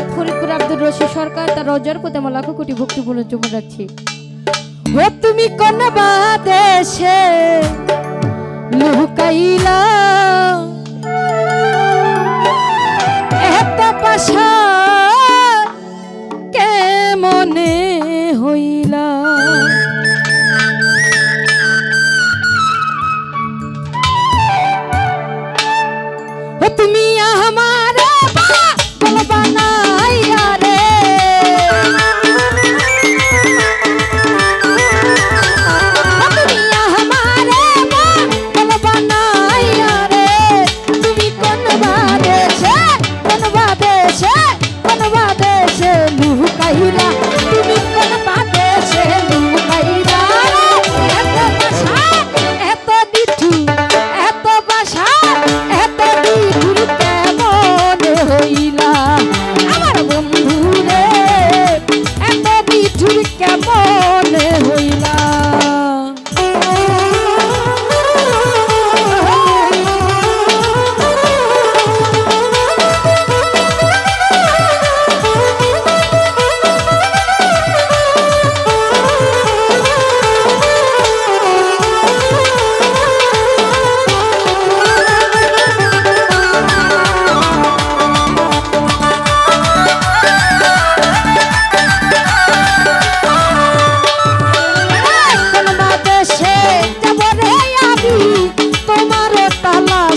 উস্তাদ ফরিদপুর আব্দুর রশিদ সরকার তার রজার আমার লাখো কোটি ভক্তি বলে চুমু যাচ্ছি ও তুমি কোন বাদেশে লুকাইলা। এত পাশা কেমনে হইলা? কেমন? falar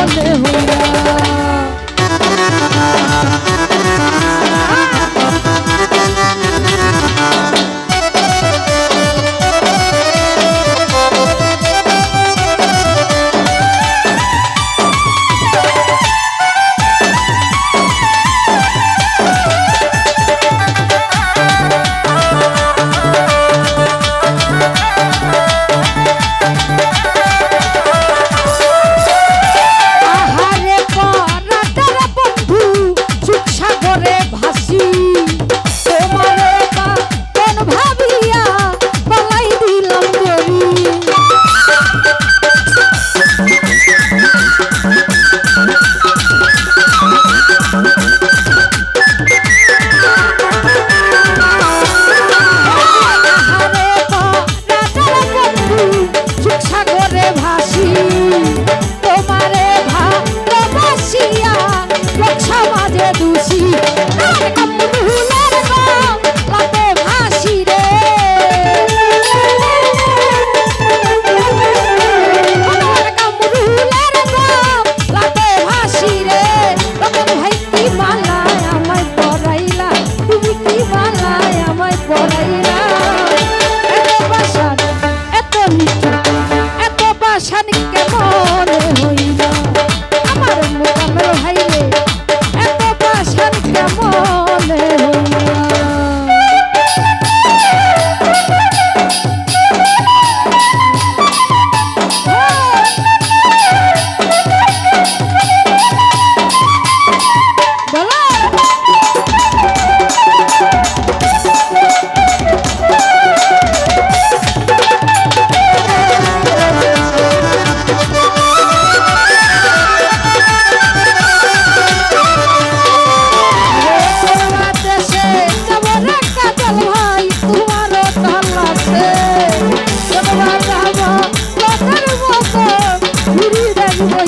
I don't know.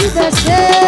vida ser.